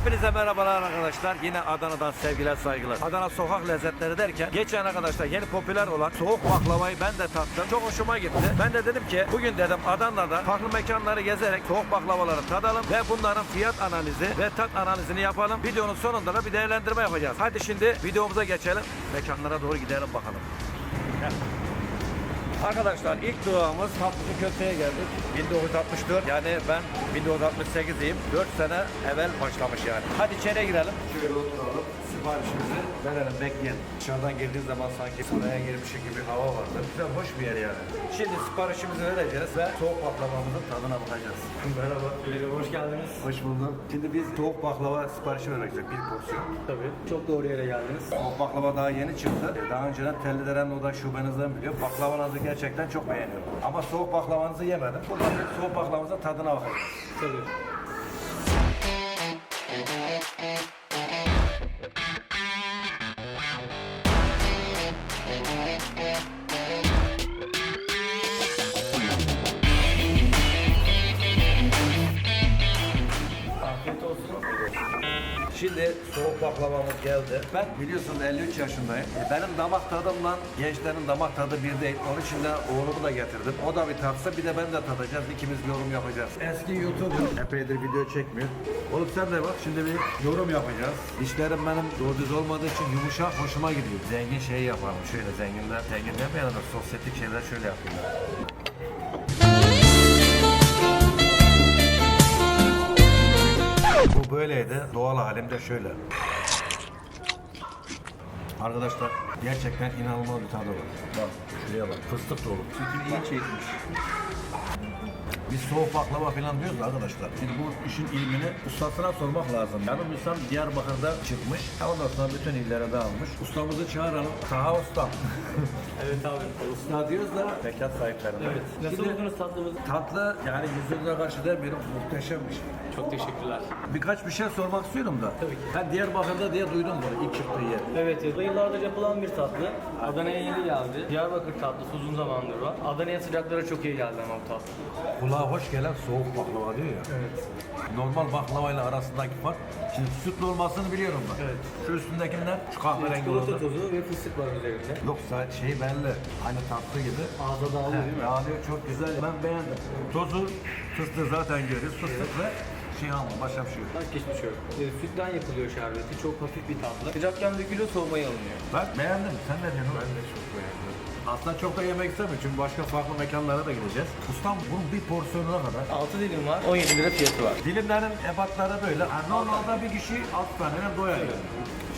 Hepinize merhabalar arkadaşlar. Yine Adana'dan sevgiler saygılar. Adana sokak lezzetleri derken geçen arkadaşlar yeni popüler olan soğuk baklavayı ben de tattım. Çok hoşuma gitti. Ben de dedim ki bugün dedim Adana'da farklı mekanları gezerek soğuk baklavaları tadalım ve bunların fiyat analizi ve tat analizini yapalım. Videonun sonunda da bir değerlendirme yapacağız. Hadi şimdi videomuza geçelim. Mekanlara doğru gidelim bakalım. Gel. Arkadaşlar ilk durağımız Tatlıcı Köfte'ye geldik. 1964 yani ben 1968'liyim. 4 sene evvel başlamış yani. Hadi içeriye girelim. Şöyle oturalım. Siparişimizi verelim bekleyelim. Dışarıdan girdiği zaman sanki saraya girmiş gibi hava vardı. Güzel hoş bir yer yani. Şimdi siparişimizi vereceğiz ve soğuk baklavamızın tadına bakacağız. Merhaba. Merhaba, hoş geldiniz. Hoş bulduk. Şimdi biz soğuk baklava siparişi vereceğiz. Bir porsiyon. Tabii. Çok doğru yere geldiniz. Soğuk baklava daha yeni çıktı. Daha önceden Tellideren Oda şubenizden biliyor. Baklavanızı gerçekten çok beğeniyorum. Ama soğuk baklavanızı yemedim. Buradan bir soğuk baklavanızın tadına bakacağız. Tabii. Şimdi soğuk baklavamız geldi. Ben biliyorsunuz 53 yaşındayım. E, Benim damak tadımla gençlerin damak tadı bir değil. Onun için de oğlumu da getirdim. O da bir tatsa bir de ben de tadacağız. İkimiz yorum yapacağız. Eski YouTuber epeydir video çekmiyor. Oğlum sen de bak şimdi bir yorum yapacağız. Dişlerim benim doğru düz olmadığı için yumuşak hoşuma gidiyor. Zengin şey yapalım. Şöyle zenginler, zengin demeyelim de sosyetik şeyler şöyle yapıyorlar. Bu böyleydi. Doğal halimde şöyle. Arkadaşlar gerçekten inanılmaz bir tadı var. Bak şuraya bak fıstık dolu. Sütün iyi çekmiş. Biz soğuk baklava falan diyoruz da arkadaşlar. Şimdi bu işin ilmini ustasına sormak lazım. Yanılmıyorsam Diyarbakır'da çıkmış. Ondan sonra bütün illere dağılmış. Ustamızı çağıralım. Taha Usta. Evet abi. Usta diyoruz da mekan sahiplerine. Evet. Nasıl Şimdi buldunuz tatlımızı? tatlı yani yüzüne karşı demiyorum muhteşem bir şey. Çok teşekkürler. Birkaç bir şey sormak istiyorum da. Tabii ki. Ben Diyarbakır'da diye duydum bunu ilk çıktığı yer. Evet, evet. yıllardır yapılan bir tatlı. Adana'ya yeni geldi. Diyarbakır tatlısı uzun zamandır var. Adana'ya sıcaklara çok iyi geldi ama bu tatlı. Kulağa hoş gelen soğuk baklava diyor ya. Evet. Normal baklavayla arasındaki fark. Şimdi sütlü olmasını biliyorum ben. Evet. Şu üstündekinden şu kahverengi Çikolata olanı. tozu ve fıstık var üzerinde. Yok sa- şey belli. Hani tatlı gibi. Ağza dağılıyor değil mi? Dağılıyor çok güzel. Ben beğendim. Tozu fıstığı zaten görüyoruz. Fıstık ve şey alma başka bir şey yok. Bak geçmiş yok. Ee, sütten yapılıyor şerbeti. Çok hafif bir tatlı. Sıcakken dökülüyor, soğumaya alınıyor. Ben beğendim. Sen ne diyorsun? Ben de çok beğendim. Aslında çok da yemek istemiyorum çünkü başka farklı mekanlara da gideceğiz. Ustam bunun bir porsiyonuna kadar 6 dilim var. 17 lira fiyatı var. Dilimlerin ebatları böyle. Yani normalde bir kişi alt taneden doyar. yani.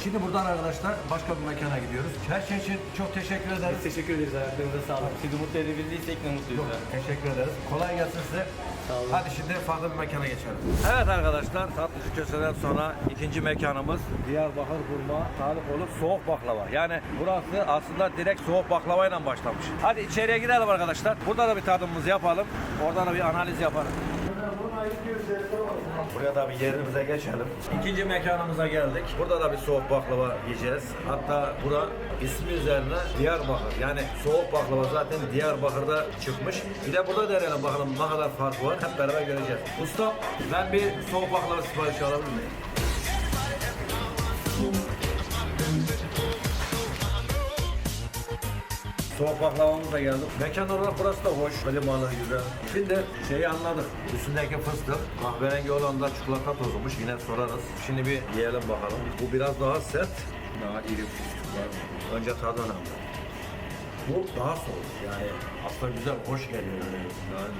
Şimdi buradan arkadaşlar başka bir mekana gidiyoruz. Her şey için çok teşekkür ederiz. Biz teşekkür ederiz ayaklarınıza sağlık. Sizi mutlu edebildiysek ne mutluyuz. ha. Teşekkür ederiz. Kolay gelsin size. Sağ olun. Hadi şimdi farklı bir mekana geçelim. Evet arkadaşlar tatlıcı köseden sonra ikinci mekanımız Diyarbakır Burma Tarıkoğlu Soğuk Baklava. Yani burası aslında direkt soğuk baklavayla başlamış. Hadi içeriye girelim arkadaşlar. Burada da bir tadımımızı yapalım. Oradan da bir analiz yaparız. Buraya da bir yerimize geçelim. İkinci mekanımıza geldik. Burada da bir soğuk baklava yiyeceğiz. Hatta bura ismi üzerine Diyarbakır. Yani soğuk baklava zaten Diyarbakır'da çıkmış. Bir de burada deneyelim bakalım ne kadar fark var. Hep beraber göreceğiz. Usta ben bir soğuk baklava siparişi alabilir miyim? Soğuk baklavamız da geldi. Mekan olarak burası da hoş. Klimalı, güzel. Şimdi şeyi anladık. Üstündeki fıstık. Kahverengi olan da çikolata tozumuş. Yine sorarız. Şimdi bir yiyelim bakalım. Bu biraz daha sert. Daha iri fıstık. Önce tadı önemli. Bu daha soğuk. Yani aslında güzel, hoş geliyor. Yani.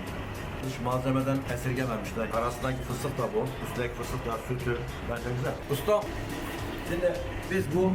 hiç malzemeden esirgememişler. Arasındaki fıstık da bol. Üstteki fıstık da sütü. Bence güzel. Usta, Şimdi biz bu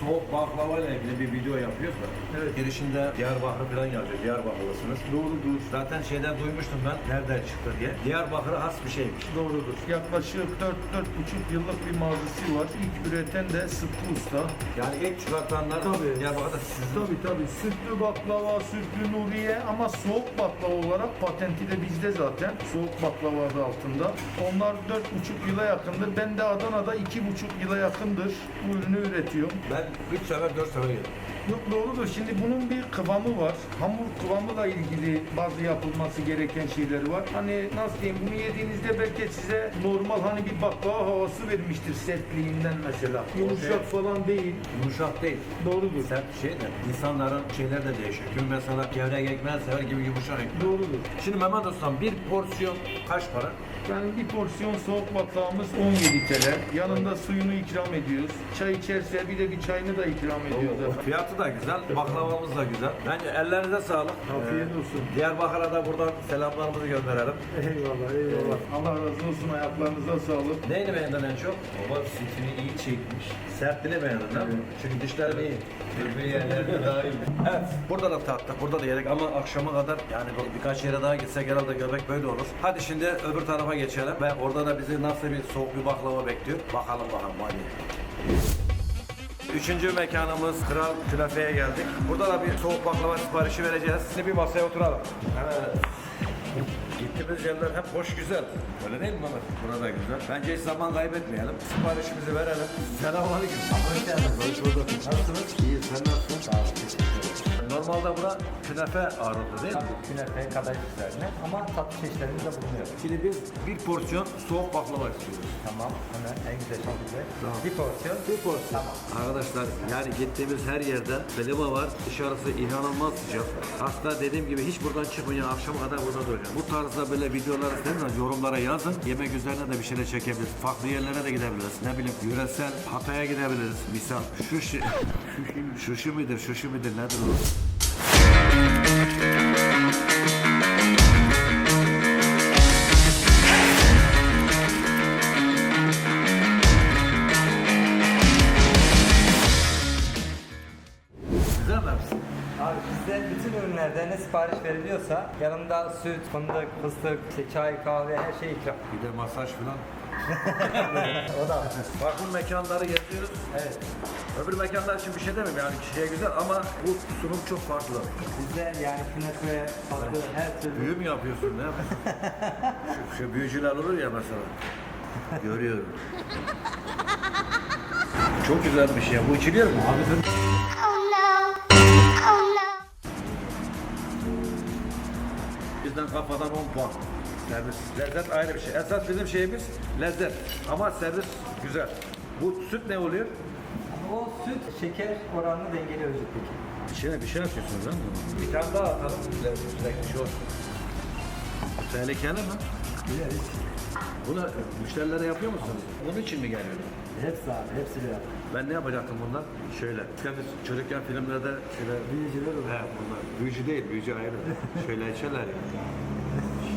soğuk baklava ile ilgili bir video yapıyoruz da. Evet. Girişinde Diyarbakır falan yazıyor. Diyarbakırlısınız. Doğrudur. Zaten şeyden duymuştum ben. Nereden çıktı diye. Diyarbakır'a has bir şeymiş. Doğrudur. Yaklaşık 4-4,5 yıllık bir mazisi var. İlk üreten de Sıtkı Usta. Yani ilk çıkartanlar Tabii. Diyarbakır'da sizin. Tabii tabii. Sütlü baklava, sütlü nuriye ama soğuk baklava olarak patenti de bizde zaten. Soğuk baklava adı altında. Onlar 4,5 yıla yakındır. Ben de Adana'da 2,5 yıla yakındır bu ürünü üretiyorum. Ben 3 sefer 4 sefer yedim. Yok doğrudur. Şimdi bunun bir kıvamı var. Hamur kıvamıyla ilgili bazı yapılması gereken şeyleri var. Hani nasıl diyeyim bunu yediğinizde belki size normal hani bir baklava havası vermiştir sertliğinden mesela. Yumuşak falan değil. Yumuşak değil. Doğrudur. Sert bir şey de insanların şeyler de değişiyor. Kimi mesela gevrek ekmeği sever gibi yumuşak ekmek. Doğrudur. Şimdi Mehmet Ustam bir porsiyon kaç para? Yani bir porsiyon soğuk baklavamız 17 TL. Yanında suyunu ikram ediyoruz. Çay içerse bir de bir çayını da ikram ediyoruz. Fiyatı da güzel, baklavamız da güzel. Bence ellerinize sağlık. Afiyet Ee, olsun. Diyarbakır'a da buradan selamlarımızı gönderelim. Eyvallah eyvallah. Allah razı olsun ayaklarınıza sağlık. Neyini beğendin en çok? Baba sütünü iyi çekmiş. Sertliğini beğendin değil mi? Çünkü dişlerim iyi. Öbür yerlerde daha iyi. Evet, burada da tattık, burada da yedik ama akşama kadar yani bir- birkaç yere daha gitsek herhalde göbek böyle olur. Hadi şimdi öbür tarafa geçelim ve orada da bizi nasıl bir soğuk bir baklava bekliyor. Bakalım bakalım hadi. Üçüncü mekanımız Kral Künefe'ye geldik. Burada da bir soğuk baklava siparişi vereceğiz. Şimdi bir masaya oturalım. Evet. Gittiğimiz yerler hep hoş güzel. Öyle değil mi Mehmet? Burada güzel. Bence hiç zaman kaybetmeyelim. Siparişimizi verelim. Selamünaleyküm. Hoş geldiniz. Hoş bulduk. Nasılsınız? İyi, sen nasılsın? Sağ olun. Teşekkür ederim. Normalde bura künefe ağırlıklı değil mi? Tabii künefe üzerine ama tatlı çeşitlerimiz de bulunuyor. Şimdi biz bir porsiyon soğuk baklava istiyoruz. Tamam hemen en güzel şekilde. Bir porsiyon. Bir porsiyon. Tamam. Arkadaşlar yani gittiğimiz her yerde klima var. Dışarısı inanılmaz sıcak. Hatta dediğim gibi hiç buradan çıkmayın. Akşama kadar burada duracağım. Bu tarzda böyle videolar isterseniz yorumlara yazın. Yemek üzerine de bir şeyler çekebiliriz. Farklı yerlere de gidebiliriz. Ne bileyim yöresel Hatay'a gidebiliriz. Misal şuşi, şuşi midir, şuşi midir nedir o? Abi bizde bütün ürünlerde ne sipariş veriliyorsa yanında süt, fındık, fıstık, çay, kahve her şey ikram. Bir de masaj falan. o da. Farklı mekanları geziyoruz. Evet. Öbür mekanlar için bir şey demem yani kişiye güzel ama bu sunum çok farklı. Bizde yani künefe, tatlı her türlü. Büyü mü yapıyorsun ne yapıyorsun? şu, şu büyücüler olur ya mesela. Görüyorum. Çok güzel bir şey. Bu içiliyor mu? Abi dur. Oh. Oh. Bizden kafadan 10 puan. Servis. Lezzet ayrı bir şey. Esas bizim şeyimiz lezzet. Ama servis güzel. Bu süt ne oluyor? O süt, şeker oranını dengeli özlükteki. Bir şey, bir şey yapıyorsunuz mi? Bir tane daha atalım. Sürekli şey olsun. Tehlikeli mi? Bileriz. Bunu müşterilere yapıyor musunuz? Bunun için mi geliyor? Hepsi abi, hepsi bir. Ben ne yapacaktım bundan? Şöyle. Biz çocukken filmlerde şöyle büyücüler olur. He bunlar. Büyücü değil, büyücü ayrı. şöyle içerler ya.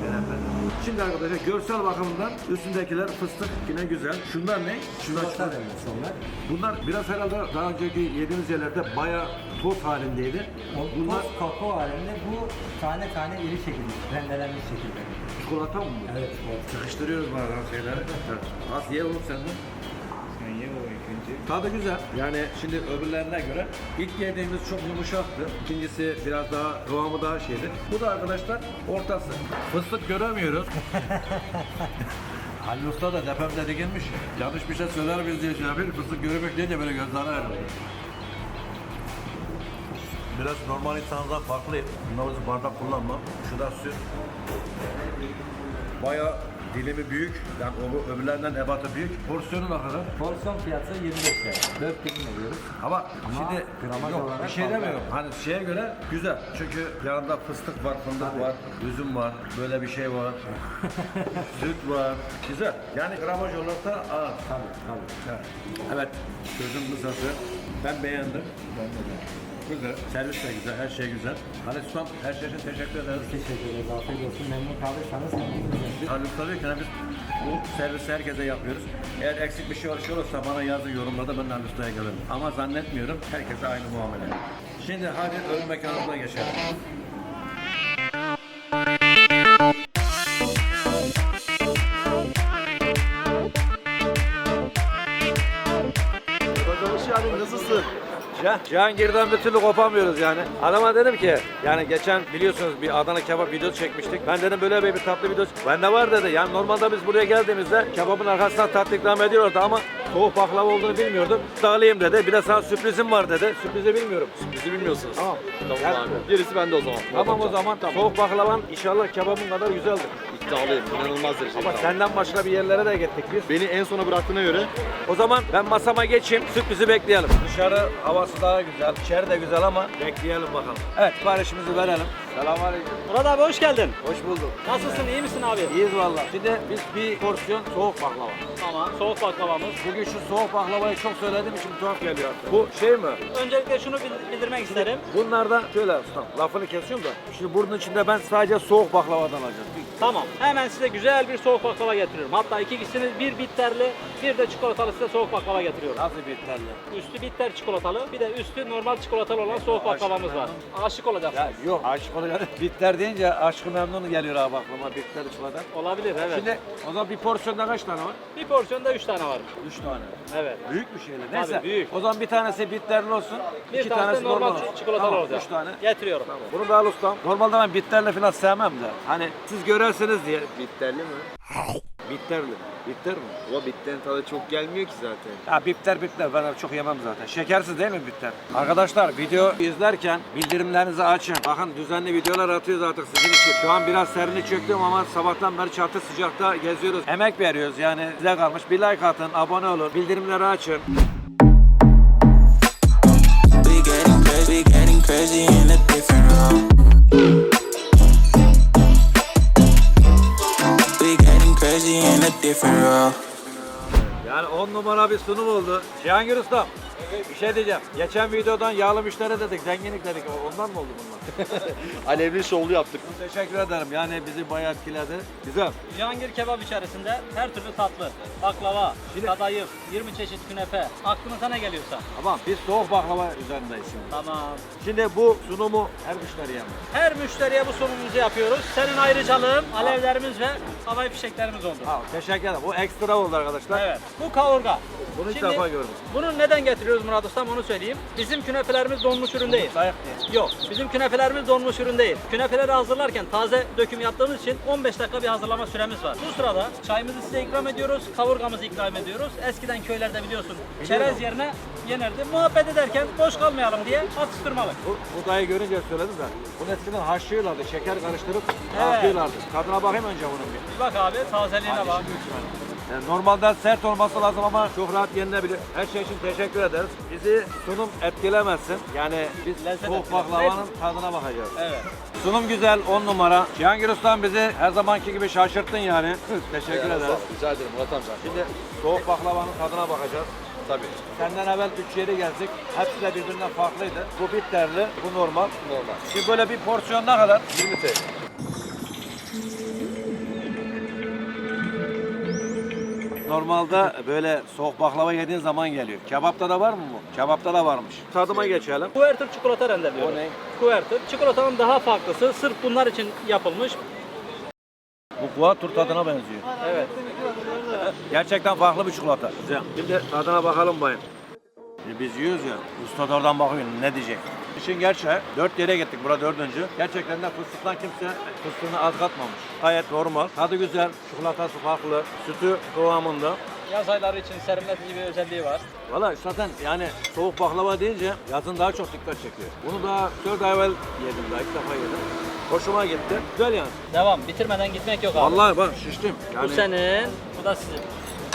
Şerefe. Şimdi arkadaşlar görsel bakımından üstündekiler fıstık yine güzel. Şunlar ne? Şunlar Çikolata onlar. Bunlar biraz herhalde daha önceki yediğimiz yerlerde bayağı toz halindeydi. O Bunlar toz kakao halinde bu tane tane iri şekilde, rendelenmiş şekilde. çikolata mı bu? Evet, evet. Sıkıştırıyoruz bazen şeyleri. Az ye oğlum sen de. Tadı güzel. Yani şimdi öbürlerine göre ilk yediğimiz çok yumuşaktı. İkincisi biraz daha kıvamı daha şeydi. Bu da arkadaşlar ortası. Fıstık göremiyoruz. Halil Usta da tepemde dikilmiş. Yanlış bir şey söyler biz diye şey yapıyor. Fıstık göremek deyince böyle gözleri ayrılıyor. Biraz normal insanlardan farklı. Bunlar bardak kullanma. Şu da süt. Bayağı dilimi büyük. Yani o öbürlerinden ebatı büyük. Porsiyonu ne kadar? Porsiyon fiyatı 25 lira. 4 dilim veriyoruz. Ama, Ama şimdi gramaj yok olarak bir şey fazla. demiyorum. Hani şeye göre güzel. Çünkü yanında fıstık var, fındık var, üzüm var, böyle bir şey var. Süt var. Güzel. Yani gramaj olarak da ağır. Tabii, tabii. Evet. Evet. Sözüm kısası. Ben beğendim. Ben de Güzel. Servis de güzel, her şey güzel. Halit Ustam her şey için teşekkür ederiz. Teşekkür ederiz. Afiyet olsun. Memnun kalırsanız Usta diyor ki "Yani biz bu servisi herkese yapıyoruz. Eğer eksik bir şey olursa bana yazın yorumlarda ben de Halit Usta'ya gelirim. Ama zannetmiyorum herkese aynı muamele. Şimdi hadi ön mekanımıza geçelim. Hoş geldin. Nasılsın? Cih- Cihangir'den bir türlü kopamıyoruz yani. Adama dedim ki yani geçen biliyorsunuz bir Adana kebap videosu çekmiştik. Ben dedim böyle bir, tatlı video Bende var dedi. Yani normalde biz buraya geldiğimizde kebabın arkasından tatlı ikram ediyorlardı ama soğuk baklava olduğunu bilmiyordum. Dağılayım dedi. Bir de sana sürprizim var dedi. Sürprizi bilmiyorum. Bizi bilmiyorsunuz. Tamam. Tamam Yani- abi. Gerisi bende o zaman. Tamam o zaman soğuk baklavan inşallah kebabın kadar güzeldir. İddialıyım. İnanılmaz derecede. Ama iddialıyım. senden başka bir yerlere de gittik biz. Beni en sona bıraktığına göre O zaman ben masama geçeyim, sürprizi bekleyelim. Dışarı havası daha güzel, içeri de güzel ama bekleyelim bakalım. Evet, siparişimizi verelim. Selamünaleyküm. Murat abi hoş geldin. Hoş bulduk. Nasılsın iyi misin abi? İyiyiz valla. Şimdi biz bir porsiyon soğuk baklava. Tamam. Soğuk baklavamız. Bugün şu soğuk baklavayı çok söylediğim için tuhaf geliyor artık. Bu şey mi? Öncelikle şunu bil- bildirmek isterim. Bunlarda şöyle ustam, lafını kesiyorum da. Şimdi bunun içinde ben sadece soğuk baklavadan alacağım. Tamam. Hemen size güzel bir soğuk baklava getiriyorum. Hatta ikisini bir bitterli, bir de çikolatalı size soğuk baklava getiriyorum. Nasıl bitterli? Üstü bitter çikolatalı, bir de üstü normal çikolatalı olan soğuk baklavamız var. Aşık olacaksın. Ya yok aşık oluyor. Bitter deyince aşkı memnun geliyor abi aklıma bitter çikolata. Olabilir evet. Şimdi o zaman bir porsiyonda kaç tane var? bir porsiyonda 3 tane var. Üç tane. Evet. Büyük bir şeyler. Neyse. büyük. O zaman bir tanesi bitterli olsun. Bir iki tanesi tanesi normal olsun. çikolatalı tamam, olacak. Üç tane. Getiriyorum. Bunu da al ustam. Normalde ben bitterli falan sevmem de. Hani siz görersiniz diye. Bitterli mi? Bitterli. Bitter mi? Ama bitten tadı çok gelmiyor ki zaten. Ya bitter bitter ben çok yemem zaten. Şekersiz değil mi bitter? Arkadaşlar video izlerken bildirimlerinizi açın. Bakın düzenli videolar atıyoruz artık sizin için. Şu an biraz serini çöktüm ama sabahtan beri çatı sıcakta geziyoruz. Emek veriyoruz yani size kalmış. Bir like atın, abone olun, bildirimleri açın. We getting crazy, we getting crazy in a different room. Crazy in a different room. Yani 10 numara bir sunum oldu. Cihangir Usta. Bir şey diyeceğim. Geçen videodan yağlı müşteri dedik, zenginlik dedik. Ondan mı oldu bunlar? alevli şovlu yaptık. Teşekkür ederim. Yani bizi bayağı etkiledi. Güzel. Cihangir kebap içerisinde her türlü tatlı, baklava, kadayıf, 20 çeşit künefe, aklınıza ne geliyorsa. Tamam. Biz soğuk baklava üzerindeyiz şimdi. Tamam. Şimdi bu sunumu her müşteriye mi? Her müşteriye bu sunumumuzu yapıyoruz. Senin ayrıcalığın alevlerimiz ve havai fişeklerimiz oldu. Ha, teşekkür ederim. Bu ekstra oldu arkadaşlar. Evet. Bu kavurga. Bunu ilk Şimdi defa gördüm. Bunu neden getiriyoruz Murat Ustam onu söyleyeyim. Bizim künefelerimiz donmuş ürün değil. Dayak diye. Yok. Bizim künefelerimiz donmuş ürün değil. Künefeleri hazırlarken taze döküm yaptığımız için 15 dakika bir hazırlama süremiz var. Bu sırada çayımızı size ikram ediyoruz. Kavurgamızı ikram ediyoruz. Eskiden köylerde biliyorsun çerez yerine yenirdi. Muhabbet ederken boş kalmayalım diye atıştırmalık. Bu, bu dayı görünce söyledim de. Bunu eskiden haşlıyorlardı. Şeker karıştırıp Evet. atıyorlardı. Tadına bakayım önce bunun bir. Bir bak abi tazeliğine bak. Yani normalden sert olması lazım ama çok rahat yenilebilir. Her şey için teşekkür ederiz. Bizi sunum etkilemezsin. Yani biz Lezzet soğuk baklavanın tadına bakacağız. Evet. Sunum güzel, 10 numara. Cihangir Usta'm bizi her zamanki gibi şaşırttın yani. teşekkür ederiz. Rica ederim Murat amca. Şimdi soğuk baklavanın tadına bakacağız. Tabii. Senden evvel üç yeri gezdik. Hepsi de birbirinden farklıydı. Bu bitterli, bu normal. Normal. Şimdi böyle bir porsiyon ne kadar? 20 TL. Normalde böyle soğuk baklava yediğin zaman geliyor. Kebapta da var mı bu? Kebapta da varmış. Tadıma geçelim. Kuvertür çikolata rendeliyoruz. O ne? Kuvertür. Çikolatanın daha farklısı sırf bunlar için yapılmış. Bu kuatur tadına benziyor. Evet. Gerçekten farklı bir çikolata. Güzel. Şimdi tadına bakalım bayım. Şimdi biz yiyoruz ya. Usta da oradan bakıyor ne diyecek. İşin gerçeği dört yere gittik. Burada dördüncü. Gerçekten de fıstıktan kimse fıstığını az katmamış. Gayet normal. Tadı güzel. Çikolatası farklı. Sütü kıvamında. Yaz ayları için serinletici bir özelliği var. Valla zaten yani soğuk baklava deyince yazın daha çok dikkat çekiyor. Bunu daha 4 ay evvel yedim daha ilk defa yedim. Hoşuma gitti. Güzel yani. Devam. Bitirmeden gitmek yok abi. Vallahi bak şiştim. Yani Bu senin, bu da sizin.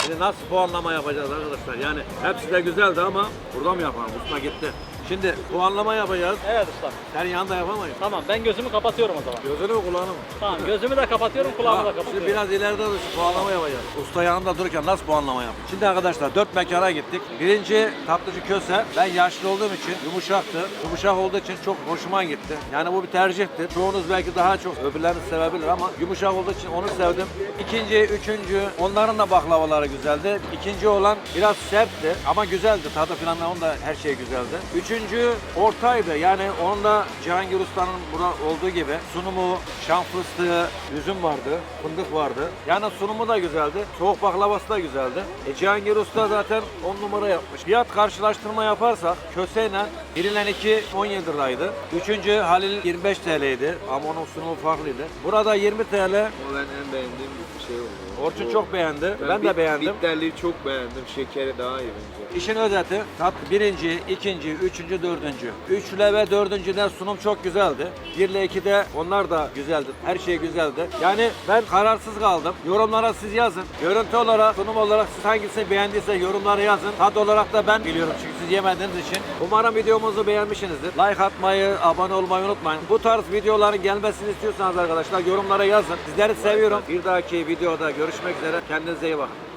şimdi nasıl puanlama yapacağız arkadaşlar? Yani hepsi de güzeldi ama burada mı yapalım? Usta gitti. Şimdi puanlama yapacağız. Evet ustam. Sen yanında yapamayız. Tamam ben gözümü kapatıyorum o zaman. Gözünü mü kulağını mı? Tamam gözümü de kapatıyorum kulağımı da Ha, Şimdi kapatıyorum. biraz ileride de şu puanlama yapacağız. Usta yanında dururken nasıl puanlama yap? Şimdi arkadaşlar dört mekana gittik. Birinci tatlıcı köse. Ben yaşlı olduğum için yumuşaktı. Yumuşak olduğu için çok hoşuma gitti. Yani bu bir tercihti. Çoğunuz belki daha çok öbürlerini sevebilir ama yumuşak olduğu için onu sevdim. İkinci, üçüncü onların da baklavaları güzeldi. İkinci olan biraz sertti ama güzeldi. Tadı falan da onun da her şey güzeldi. Üçüncü Üçüncü ortaydı. Yani onda Cihangir Usta'nın burada olduğu gibi sunumu, şan fıstığı, üzüm vardı, fındık vardı. Yani sunumu da güzeldi. Soğuk baklavası da güzeldi. E Cihangir Usta zaten 10 numara yapmış. Fiyat karşılaştırma yaparsak köseyle birilen 2 17 liraydı. Üçüncü Halil 25 TL'ydi ama onun sunumu farklıydı. Burada 20 TL. Ama ben en beğendiğim bir şey oldu. Orçun Bu- çok beğendi. Ben, de bit- beğendim. Bitterliği çok beğendim. Şekeri daha iyi bence. İşin özeti tat birinci, ikinci, üçüncü, dördüncü. Üçle ve dördüncüden sunum çok güzeldi. Bir ile iki de onlar da güzeldi. Her şey güzeldi. Yani ben kararsız kaldım. Yorumlara siz yazın. Görüntü olarak, sunum olarak siz hangisini beğendiyse yorumlara yazın. Tat olarak da ben biliyorum çünkü siz yemediğiniz için. Umarım videomuzu beğenmişsinizdir. Like atmayı, abone olmayı unutmayın. Bu tarz videoların gelmesini istiyorsanız arkadaşlar yorumlara yazın. Sizleri seviyorum. Bir dahaki videoda görüşmek üzere. Kendinize iyi bakın.